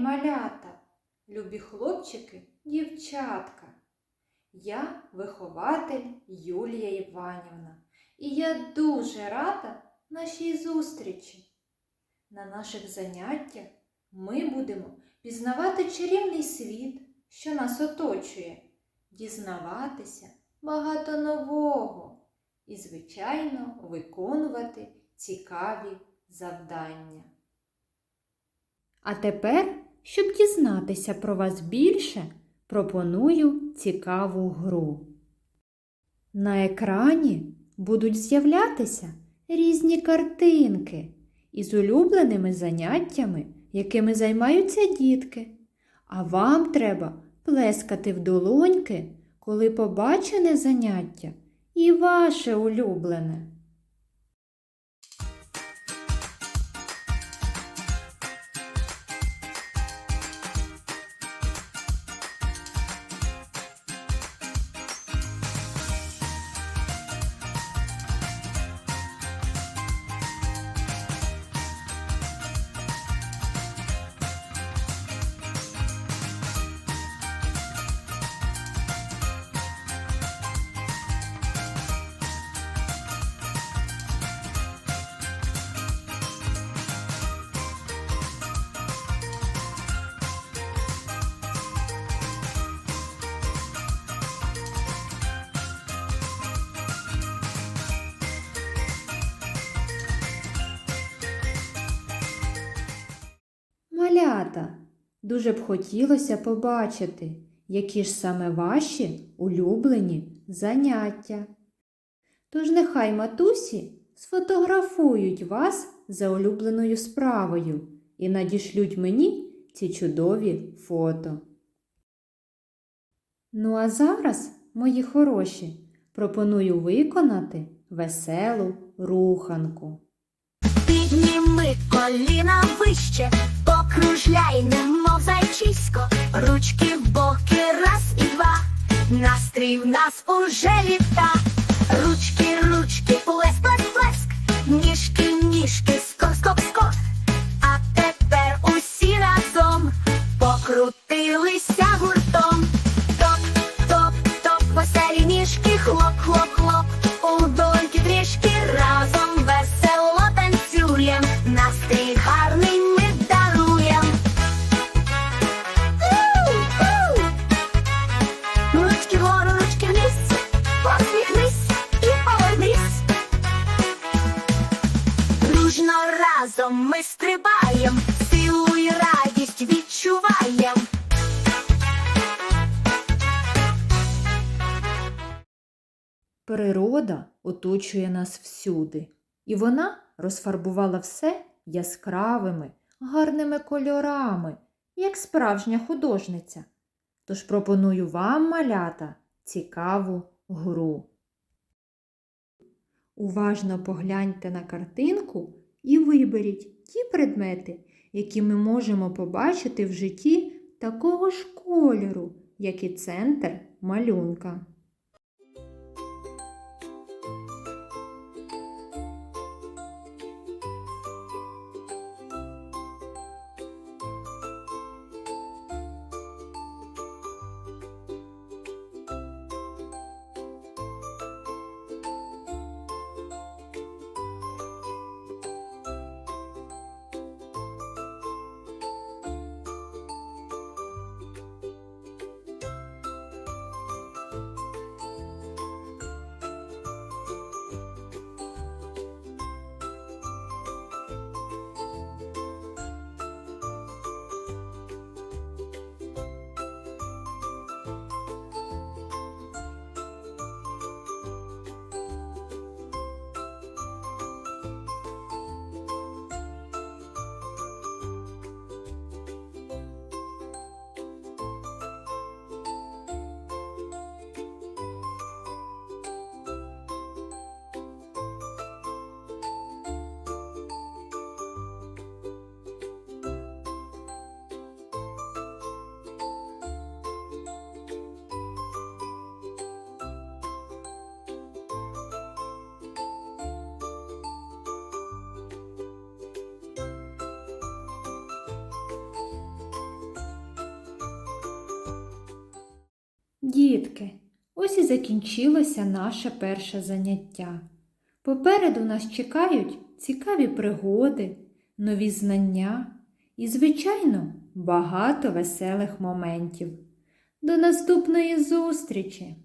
малята, любі хлопчики, дівчатка. Я вихователь Юлія Іванівна, і я дуже рада нашій зустрічі. На наших заняттях ми будемо пізнавати чарівний світ, що нас оточує, дізнаватися багато нового і, звичайно, виконувати цікаві завдання. А тепер, щоб дізнатися про вас більше, пропоную цікаву гру. На екрані будуть з'являтися різні картинки із улюбленими заняттями, якими займаються дітки. А вам треба плескати в долоньки, коли побачене заняття і ваше улюблене. Малята, дуже б хотілося побачити, які ж саме ваші улюблені заняття. Тож нехай матусі сфотографують вас за улюбленою справою і надішлють мені ці чудові фото. Ну а зараз, мої хороші, пропоную виконати веселу руханку. Підніми коліна вище, покружляй, немов зайчисько, ручки в боки, раз і два. Настрій в нас уже літа. Ручки, ручки, плеск, плеск, плеск, ніжки, ніжки, скок, скок, скок. А тепер усі разом покрутилися гуртом. Топ, топ, топ, веселі ніжки, хлоп, хлоп, разом ми стрибаєм, силу і радість відчуваєм. Природа оточує нас всюди, і вона розфарбувала все яскравими, гарними кольорами, як справжня художниця. Тож пропоную вам, малята, цікаву гру. Уважно погляньте на картинку і виберіть ті предмети, які ми можемо побачити в житті такого ж кольору, як і центр малюнка. Дітки, ось і закінчилося наше перше заняття. Попереду нас чекають цікаві пригоди, нові знання і, звичайно, багато веселих моментів. До наступної зустрічі!